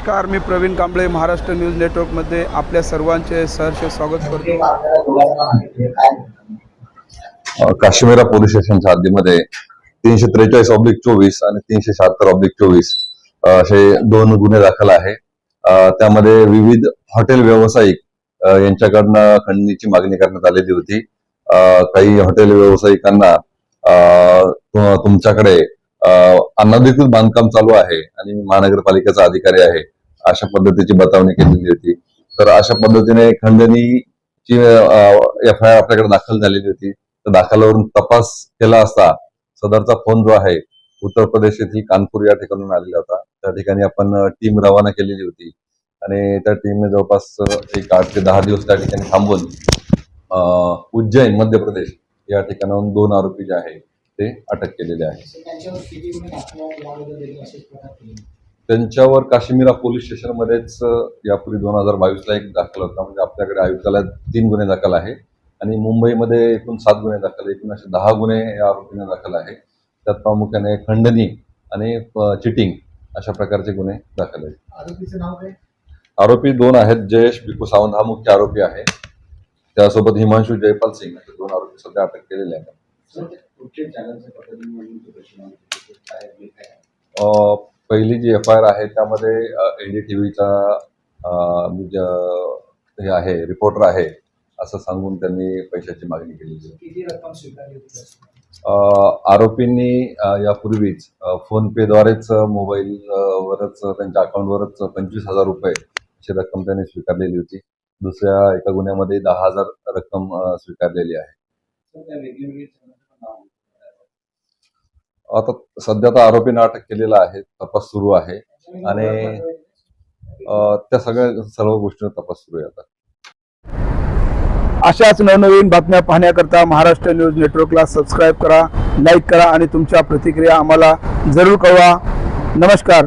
नमस्कार मी प्रवीण कांबळे महाराष्ट्र न्यूज नेटवर्कमध्ये आपल्या सर्वांचे सहर्ष स्वागत करतो. काश्मीरा पोलीस स्टेशनच्या हद्दीमध्ये तीनशे त्रेचाळीस ऑब्लिक चोवीस आणि तीनशे शहात्तर ऑब्लिक चोवीस असे दोन गुन्हे दाखल आहे. त्यामध्ये विविध हॉटेल व्यावसायिक यांच्याकडनं खंडणीची मागणी करण्यात आलेली होती. काही हॉटेल व्यावसायिकांना तुमच्याकडे अनधिकृत बांधकाम चालू आहे आणि मी महानगरपालिकेचा अधिकारी आहे. अशा पद्धतीची बतावणी केलेली होती. तर अशा पद्धतीने खंडणीची एफ आय आर आपल्याकडे दाखल झालेली होती. तर दाखलावरून तपास केला असता सदरचा फोन जो आहे उत्तर प्रदेश येथील कानपूर या ठिकाणून आलेला होता. त्या ठिकाणी आपण टीम रवाना केलेली होती. आणि त्या टीमने जवळपास एक आठ ते दहा दिवस त्या ठिकाणी थांबून उज्जैन मध्य प्रदेश या ठिकाणाहून दोन आरोपी जे आहे ते अटक केलेले आहे त्यांच्यावर काश्मीरा पोलीस स्टेशनमध्येच यापूर्वी दोन हजार बावीसला एक दाखल होता. म्हणजे आपल्याकडे आयुक्तालयात तीन गुन्हे दाखल आहे. आणि मुंबईमध्ये एकूण सात गुन्हे दाखल. एकूण असे दहा गुन्हे या आरोपींना दाखल आहे. त्यात प्रामुख्याने खंडणी आणि चिटिंग अशा प्रकारचे गुन्हे दाखल आहेत. आरोपीचं नाव काय? आरोपी दोन आहेत. जयेश बिकू सावंत हा मुख्य आरोपी आहे. त्यासोबत हिमांशू जयपाल सिंग असे दोन आरोपी सध्या अटक केलेले आहेत. पहिली जी एफ आय आर आहे त्यामध्ये एनडीटीव्हीचा हे आहे रिपोर्टर आहे असं सांगून त्यांनी पैशाची मागणी? अ, आरोपींनी यापूर्वीच अ, फोन पेद्वारेच मोबाईल अ, वरच त्यांच्या अकाउंटवरच पंचवीस हजार रुपये अशी रक्कम त्यांनी स्वीकारलेली होती. दुसऱ्या एका गुन्ह्यामध्ये दहा हजार रक्कम स्वीकारलेली आहे तर त्या वेगवेगळी चॅनलचं नाव आता सध्या तर आरोपींना अटक केलेला आहे तपास सुरू आहे आणि त्या सगळ्या सर्व गोष्टींवर तपास सुरू आहे आता. अशाच नवनवीन बातम्या पाहण्याकरता महाराष्ट्र न्यूज नेटवर्कला सबस्क्राईब करा लाईक करा आणि तुमच्या प्रतिक्रिया आम्हाला जरूर कळवा. नमस्कार.